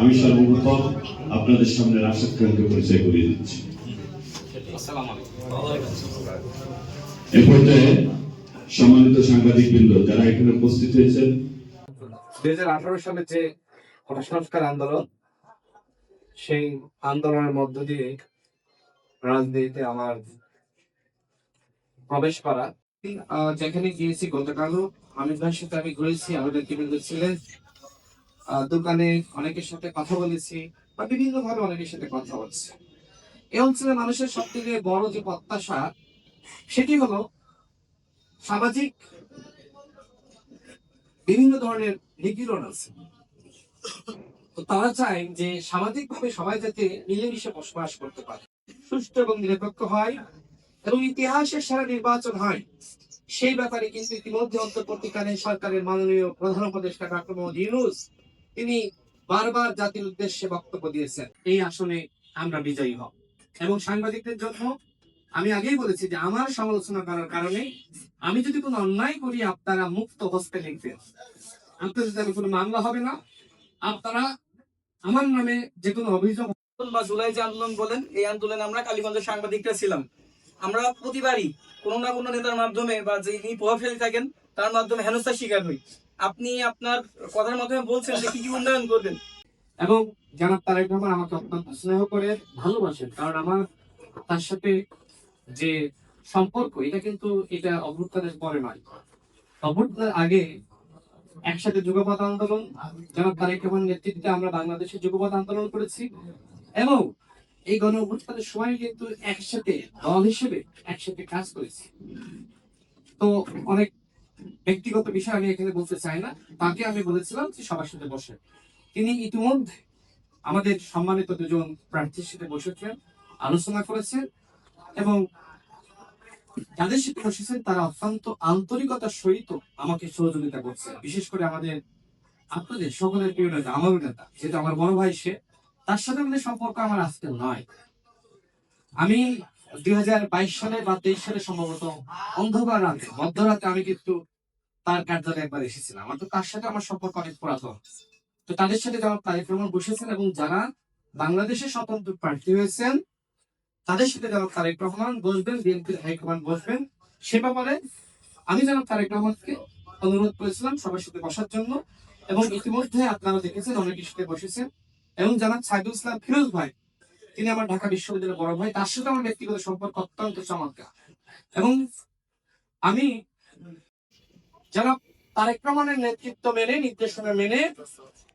আমি সর্বপ্রথম আপনাদের সামনে রাশেদ খানকে পরিচয় করিয়ে দিচ্ছি। সম্মানিত সাংবাদিক বৃন্দ যারা এখানে উপস্থিত হয়েছেন, দুই হাজার আঠারো সালে যে সংস্কার আন্দোলন, সেই আন্দোলনের মধ্য দিয়ে রাজনীতিতে আমার প্রবেশ করা। যেখানে গিয়েছি, গতকালও আমির ভাইয়ের সাথে আমি ঘুরেছি, আমাদের টিভিতে ছিলেন দোকানে অনেকের সাথে কথা বলেছি বা বিভিন্ন ভাবে অনেকের সাথে কথা বলছি। এই অঞ্চলের মানুষের সব থেকে বড় যে প্রত্যাশা, সেটি হলো সামাজিক বিভিন্ন ধরনের নিপীড়ন আছে। তো তারা চায় যে সামাজিক ভাবে সবাই যাতে মিলেমিশে বসবাস করতে পারে সুষ্ঠু এবং নিরপেক্ষ হয় এবং ইতিহাসের সারা নির্বাচন হয়। সেই ব্যাপারে কিন্তু ইতিমধ্যে অন্তর্বর্তীকালীন সরকারের মাননীয় প্রধান উপদেষ্টা ডক্টর মোহাম্মদ ইউনুস তিনি বারবার জাতির উদ্দেশ্যে বক্তব্য দিয়েছেন, এই আসনে আমরা বিজয়ী হব। এবং সাংবাদিকদের জন্য আমি আগেই বলেছি যে আমার সমালোচনা করার কারণে আমি যদি কোনো অন্যায় করি, আপনারা মুক্ত হস্তে লিখবেন। আমি কোনো মামলা হবে না। আপনারা আমার নামে যে কোনো অভিযোগ বা জুলাই যে আন্দোলন বলেন, এই আন্দোলনে আমরা কালীগঞ্জের সাংবাদিকরা ছিলাম। আমরা প্রতিবারই কোনো না কোনো নেতার মাধ্যমে বা যিনি প্রভাবশালী থাকেন তার মাধ্যমে হেনস্থার শিকার হই। আপনি আপনার কথার মাধ্যমে বলছেন যে কি কি উন্নয়ন করবেন। এবং জানাব তারেক রহমান আমাকে অত্যন্ত স্নেহ করে, ভালোবাসেন। কারণ আমার, তার সাথে যে সম্পর্ক, এটা কিন্তু এটা অভ্যুত্থানের পরে নয়। অভ্যুত্থানের আগে একসাথে যুগপথ আন্দোলন, জানাব তারেক রহমান নেতৃত্বে আমরা বাংলাদেশে যুগপথ আন্দোলন করেছি। এবং এই গণ অভ্যুত্থানের সময় কিন্তু একসাথে দল হিসেবে একসাথে কাজ করেছি। তো অনেক ব্যক্তিগত বিষয় আমি এখানে বলতে চাই না। তাকে আমি বলেছিলাম যে সবার সাথে বসে। তিনি ইতিমধ্যে আমাদের সম্মানিত দুজন প্রার্থীর সাথে বসেছেন আলোচনা করেছেন এবং যাদের সাথে বসেছেন তারা অত্যন্ত আন্তরিকতার সহিত আমাকে সহযোগিতা করছে বিশেষ করে আমাদের আপনাদের সকলের প্রিয় নেতা আমার নেতা, যেহেতু আমার বড় ভাই সে, তার সাথে আমাদের সম্পর্ক আমার আজকে নয়। আমি দুই হাজার বাইশ সালে বা তেইশ সালে সম্ভবত অন্ধকার রাতে আমি কিন্তু তার একবার এসেছিলাম। আমার তো তার সাথে আমার সম্পর্ক অনেক তো তাদের সাথে রহমান বসেছেন এবং যারা বাংলাদেশের স্বতন্ত্র প্রার্থী হয়েছেন, তাদের সাথে তারেক রহমান বসবেন বসবেন, সে ব্যাপারে আমি যেন তারেক রহমানকে অনুরোধ করেছিলাম সবার সাথে বসার জন্য। এবং ইতিমধ্যে আপনারা দেখেছেন, অনেকের সাথে বসেছেন। এবং জানাব সাইদুল ইসলাম ফিরোজ ভাই তিনি আমার ঢাকা বিশ্ববিদ্যালয়ের বড় ভাই। তার সাথে আমার ব্যক্তিগত সম্পর্ক অত্যন্ত চমৎকার। এবং আমি যারা তারেক রহমানের নেতৃত্ব মেনে, নির্দেশনা মেনে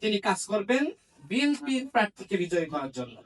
তিনি কাজ করবেন বিএনপির প্রার্থীকে বিজয়ী করার জন্য।